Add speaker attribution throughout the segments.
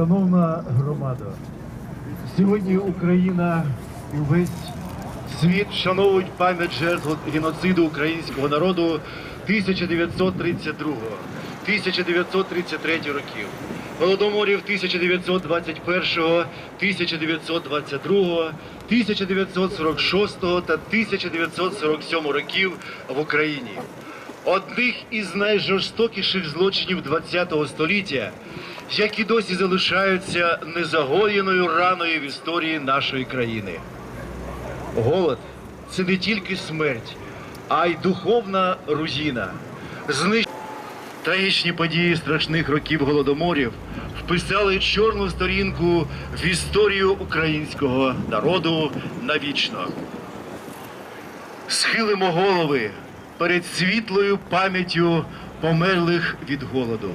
Speaker 1: Шановна громада, сьогодні Україна і весь світ вшановують пам'ять жертв геноциду українського народу 1932-1933 років, голодоморів 1921, 1922, 1946 та 1947 років в Україні. Одних із найжорстокіших злочинів ХХ століття, які досі залишаються незагоєною раною в історії нашої країни. Голод це не тільки смерть, а й духовна руїна. Знищ... Трагічні події страшних років голодоморів вписали чорну сторінку в історію українського народу навічно. Схилимо голови перед світлою пам'яттю померлих від голоду,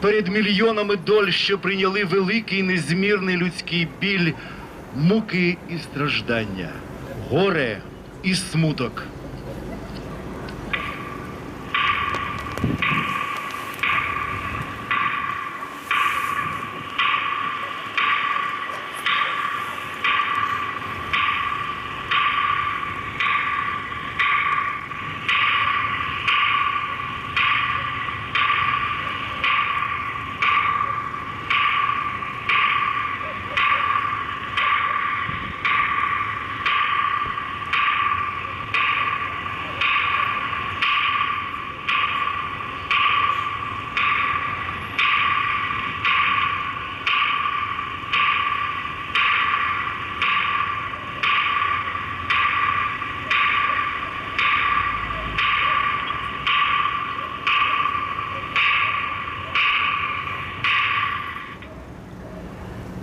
Speaker 1: перед мільйонами доль, що прийняли великий незмірний людський біль, муки і страждання, горе і смуток.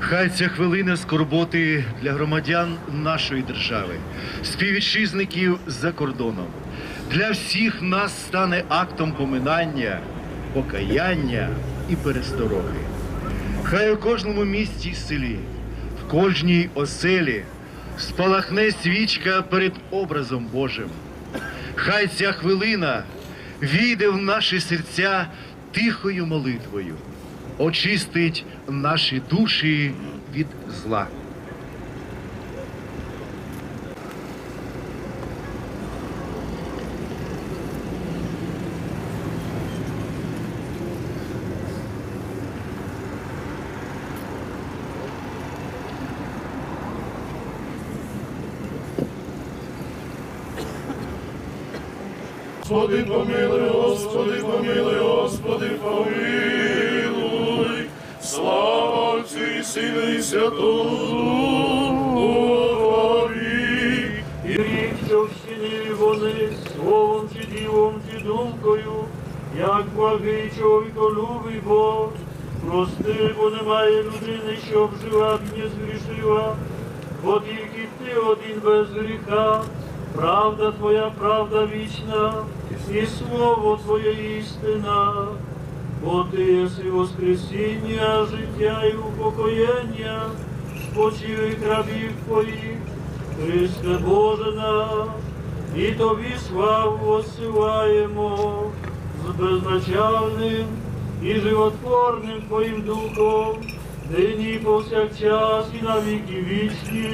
Speaker 1: Хай ця хвилина скорботи для громадян нашої держави, співвітчизників за кордоном. Для всіх нас стане актом поминання, покаяння і перестороги. Хай у кожному місті й селі, в кожній оселі спалахне свічка перед образом Божим. Хай ця хвилина війде в наші серця тихою молитвою, очистить наші душі від зла.
Speaker 2: Господи, помилуй, Господи, помилуй, Господи, помилуй. Слава Отцю і Сину і Святому. І
Speaker 3: що вчинили вони словом чи ділом чи думкою, як благий чоловіколюбий Бог. Прости, бо немає людини, що б жила б не згрішила, бо тільки ти один без гріха, правда твоя, правда вічна, і слово твоє істина. Бо ти єси воскресіння, життя і упокоєння, спочилих рабів твоїх, Христе Боже наш, і тобі славу осилаємо з безначальним і животворним Твоїм Духом, нині повсякчас і на віки вічні.